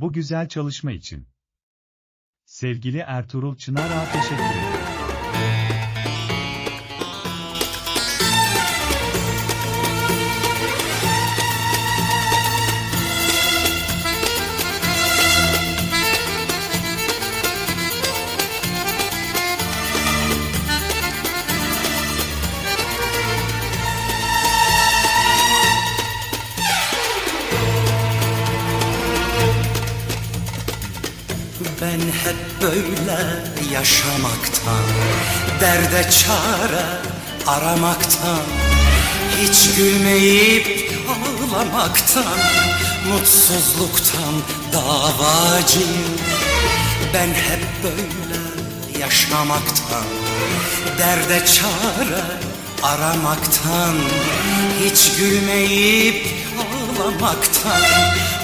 bu güzel çalışma için. Sevgili Ertuğrul Çınar'a teşekkür ederim. Ben hep böyle yaşamaktan Derde çare aramaktan Hiç gülmeyip ağlamaktan Mutsuzluktan davacıyım Ben hep böyle yaşamaktan Derde çare aramaktan Hiç gülmeyip ağlamaktan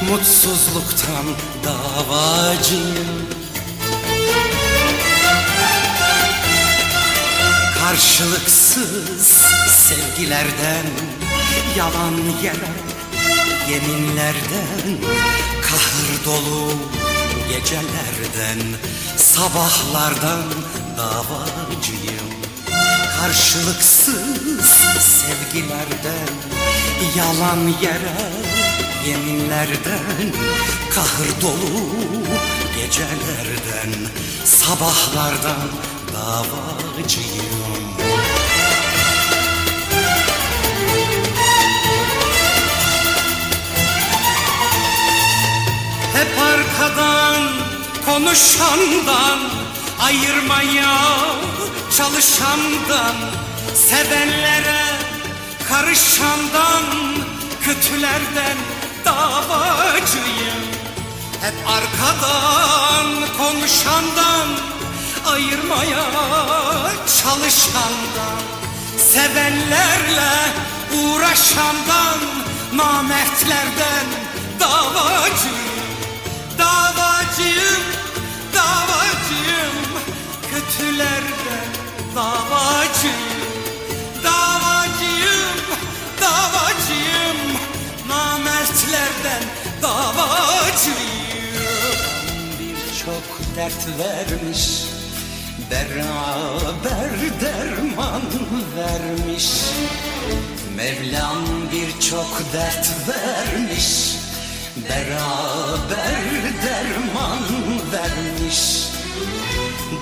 Mutsuzluktan davacıyım. Karşılıksız sevgilerden Yalan yere yeminlerden Kahır dolu gecelerden Sabahlardan davacıyım. Karşılıksız sevgilerden Yalan yere yeminlerden Kahır dolu gecelerden Sabahlardan davacıyım. Hep arkadan konuşandan Ayırmaya çalışandan Sevenlere karışandan Kötülerden davacıyım. Hep arkadan konuşandan Ayırmaya çalışandan Sevenlerle uğraşandan Namertlerden davacıyım. Davacıyım, davacıyım Kötülerden davacıyım dert vermiş Beraber derman vermiş. Mevlam birçok dert vermiş Beraber derman vermiş.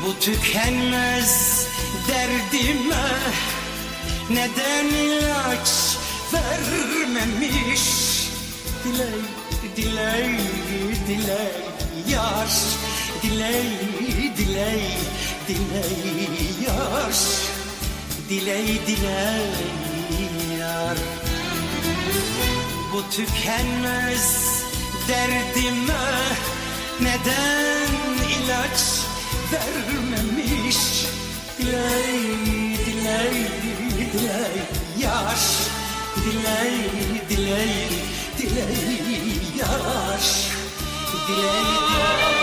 Bu tükenmez derdime Neden ilaç vermemiş? Diley, diley, diley yar Diley, diley, diley yar Diley, diley yar. Bu tükenmez derdime neden ilaç vermemiş? Diley, diley, diley yar Diley, diley, diley yar Diley, Bu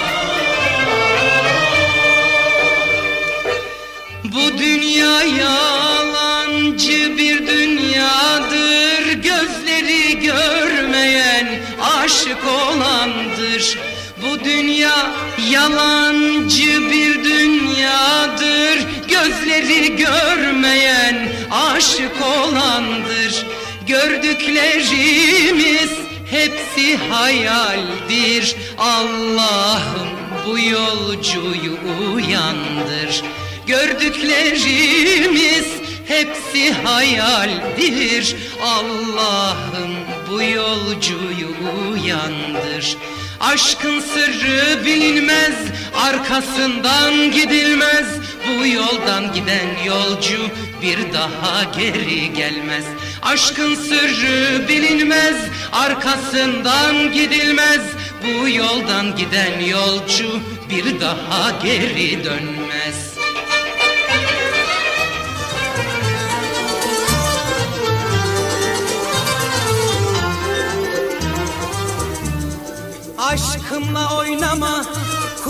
dünya yalancı bir dünyadır. Gözleri görmeyen aşık olandır. Bu dünya yalancı bir dünyadır. Gözleri görmeyen aşık olandır. Gördüklerimiz hepsi hayaldir. Allah'ım bu yolcuyu uyandır Gördüklerimiz hepsi hayaldir. Allah'ım bu yolcuyu uyandır. Aşkın sırrı bilinmez Arkasından gidilmez. Bu yoldan giden yolcu bir daha geri gelmez. Aşkın sırrı bilinmez Arkasından gidilmez. Bu yoldan giden yolcu bir daha geri dönmez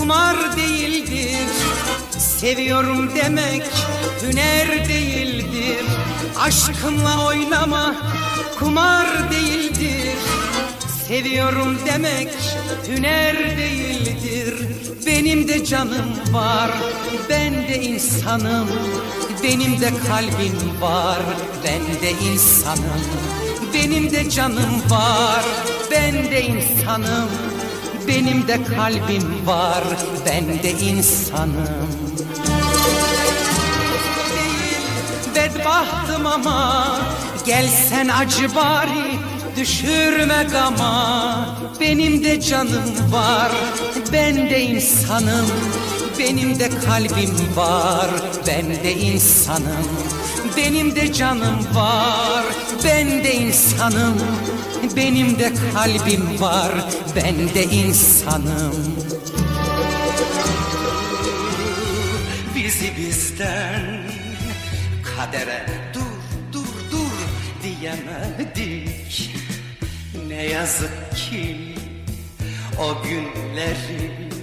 kumar değildir. Seviyorum demek hüner değildir. Aşkımla oynama kumar değildir. Seviyorum demek hüner değildir. Benim de canım var Ben de insanım. Benim de kalbim var Ben de insanım. Benim de canım var Ben de insanım Benim de kalbim var Ben de insanım. Değil bedbahtım ama Gelsen acı bari düşürme gama. Benim de canım var ben de insanım Benim de kalbim var ben de insanım. Benim de canım var ben de insanım. Benim de kalbim var ben de insanım. Bizi bizden kadere dur dur dur diyemedik. Ne yazık ki o günlerin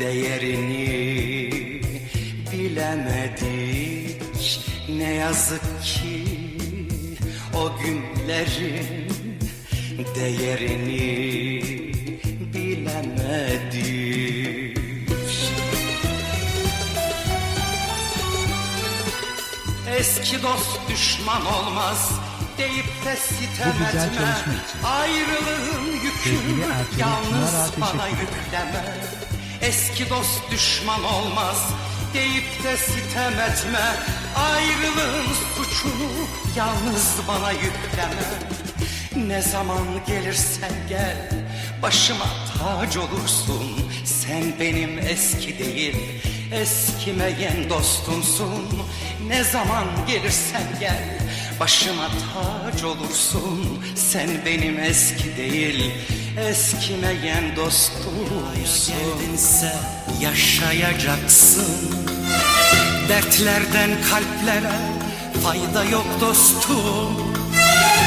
değerini bilemedik ne yazık ki o günlerin değerini bilemedik Eski dost düşman olmaz deyip de sitem etme. Ayrılığın yükünü yalnız bana yükleme. Eski dost düşman olmaz deyip de sitem etme. Ayrılığın suçunu yalnız bana yükleme. Ne zaman gelirsen gel başıma tac olursun Sen benim eski değil eskimeyen dostumsun Ne zaman gelirsen gel başıma tac olursun Sen benim eski değil eskimeyen dostumsun Geldinse yaşayacaksın. Dertlerden kalplere fayda yok dostum.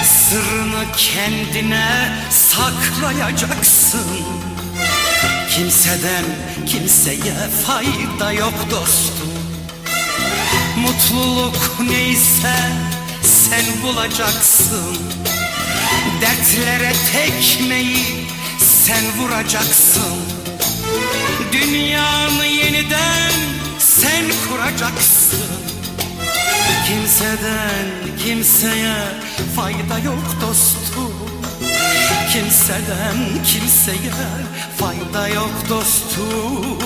Sırrını kendine saklayacaksın. Kimseden kimseye fayda yok dostum. Mutluluk neyse sen bulacaksın. Dertlere tekmeyi sen vuracaksın. Dünyanı yeniden sen kuracaksın. Kimseden kimseye fayda yok dostum. Kimseden kimseye fayda yok dostum.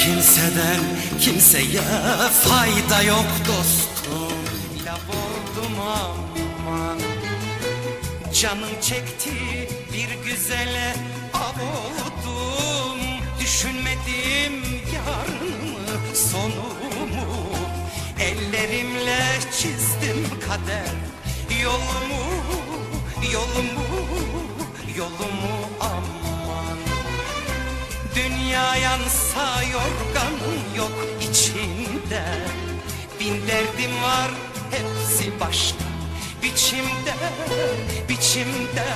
Kimseden kimseye fayda yok dostum. Laf oldum aman Canım çekti bir güzele av oldum. Düşünmedim yarınımı sonumu. Ellerimle çizdim kader. Yolumu, yolumu, yolumu aman. Dünya yansa yorganım yok içinde. Bin derdim var hepsi başka Biçimde, biçimde,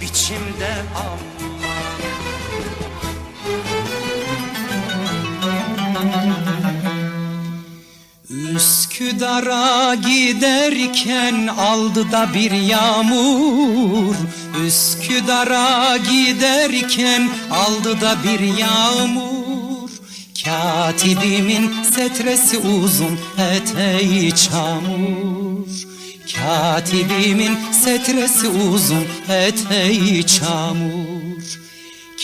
biçimde aman Üsküdar'a giderken aldı da bir yağmur. Üsküdar'a giderken aldı da bir yağmur. Katibimin setresi uzun eteği çamur Katibimin setresi uzun eteği çamur.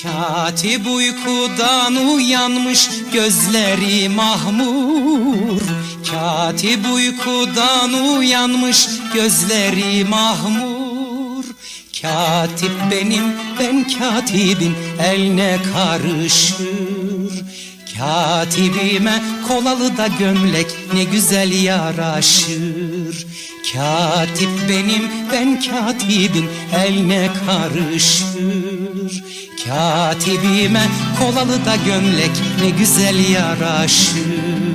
Katip uykudan uyanmış gözleri mahmur. Katip uykudan uyanmış gözleri mahmur. Katip benim ben katibim eline karışır. Katibime kolalı da gömlek ne güzel yaraşır Katip benim ben katibim. Eline karışır? Katibime kolalı da gömlek ne güzel yaraşır